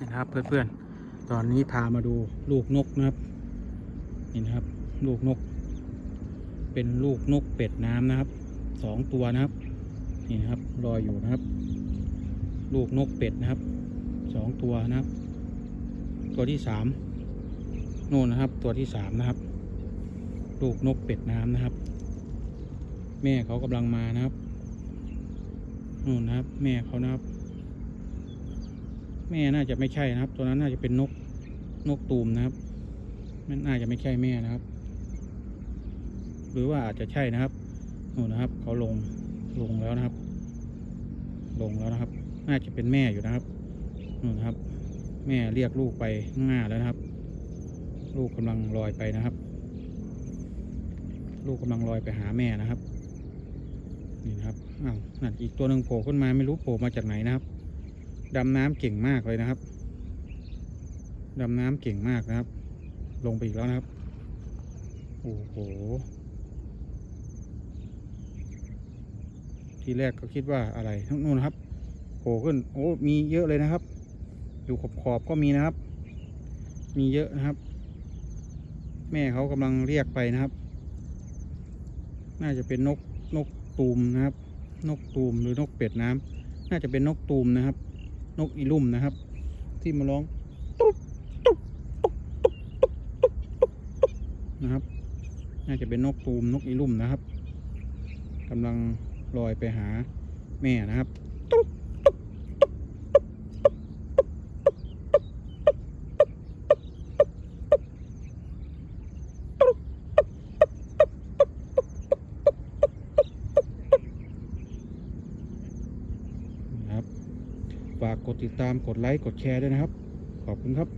นะครับเพื่อนๆ ตอนนี้พามาดูลูกนกนะครับนี่นะครับ ลูกนก เป็นลูกนกเป็ดน้ำนะครับสองตัวนะครับนี่นะครับลอยอยู่นะครับ ลูกนกเป็ดนะครับสองตัวนะครับ ตัวที่สามโน่นนะครับ ตัวที่สามนะครับ ลูกนกเป็ดน้ำนะครับ แม่เขากำลังมานะครับนู่นนะครับ แม่เขานะครับ แม่น่าจะไม่ใช่นะครับ ตัวนั้นน่าจะเป็นนกนกตูมนะครับ มันน่าจะไม่ใช่แม่นะครับ หรือว่าอาจจะใช่นะครับนู่นนะครับ เขาลงลงแล้วนะครับ ลงแล้วนะครับ น่าจะเป็นแม่อยู่นะครับนู่นนะครับ แม่เรียกลูกไปข้างหน้าแล้วนะครับ ลูกกำลังลอยไปนะครับ ลูกกำลังลอยไปหาแม่นะครับนี่นะครับอ้าวนั่นอีกตัวหนึ่งโผล่ขึ้นมาไม่รู้โผล่มาจากไหนนะครับ ดำน้ำเก่งมากเลยนะครับ ดำน้ำเก่งมากนะครับ ลงไปอีกแล้วนะครับ โอ้โห ทีแรกก็คิดว่าอะไรทั้งนู้นนะครับโผล่ขึ้น โอ้ มีเยอะเลยนะครับ อยู่ขอบขอบก็มีนะครับ มีเยอะนะครับ แม่เขากำลังเรียกไปนะครับ น่าจะเป็นนกนกตูมนะครับ นกตูมหรือนกเป็ดน้ำน่าจะเป็นนกตูมนะครับ นกอีลุ่มนะครับ ที่มาร้องตุ๊บตุ๊บตุ๊บตุ๊บตุ๊บตุ๊บตุ๊บนะครับ น่าจะเป็นนกตูมนกอีลุ่มนะครับกำลังลอยไปหาแม่นะครับตุ๊บตุ๊บตุ๊บตุ๊บนะครับ ฝากกดติดตามกดไลค์กดแชร์ด้วยนะครับ ขอบคุณครับ